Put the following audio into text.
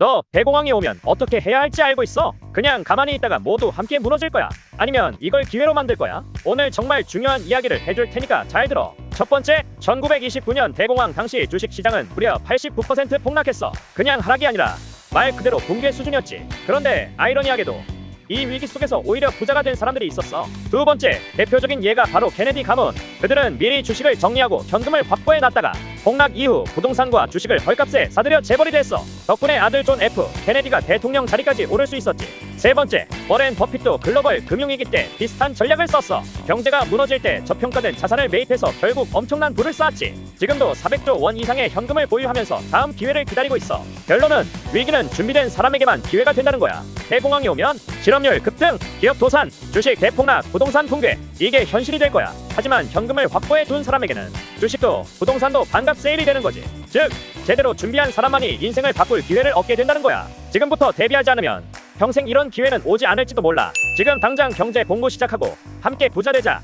너 대공황이 오면 어떻게 해야 할지 알고 있어? 그냥 가만히 있다가 모두 함께 무너질 거야. 아니면 이걸 기회로 만들 거야. 오늘 정말 중요한 이야기를 해줄 테니까 잘 들어. 첫 번째, 1929년 대공황 당시 주식 시장은 무려 89% 폭락했어. 그냥 하락이 아니라 말 그대로 붕괴 수준이었지. 그런데 아이러니하게도 이 위기 속에서 오히려 부자가 된 사람들이 있었어. 두 번째, 대표적인 예가 바로 케네디 가문. 그들은 미리 주식을 정리하고 현금을 확보해 놨다가 폭락 이후 부동산과 주식을 헐값에 사들여 재벌이 됐어. 덕분에 아들 존 F. 케네디가 대통령 자리까지 오를 수 있었지. 세 번째, 워렌 버핏도 글로벌 금융위기 때 비슷한 전략을 썼어. 경제가 무너질 때 저평가된 자산을 매입해서 결국 엄청난 부를 쌓았지. 지금도 400조 원 이상의 현금을 보유하면서 다음 기회를 기다리고 있어. 결론은 위기는 준비된 사람에게만 기회가 된다는 거야. 대공황이 오면 실업률 급등, 기업 도산, 주식 대폭락, 부동산 붕괴 이게 현실이 될 거야. 하지만 현금을 확보해 둔 사람에게는 주식도 부동산도 반값 세일이 되는 거지. 즉 제대로 준비한 사람만이 인생을 바꿀 기회를 얻게 된다는 거야. 지금부터 대비하지 않으면 평생 이런 기회는 오지 않을지도 몰라. 지금 당장 경제 공부 시작하고 함께 부자 되자.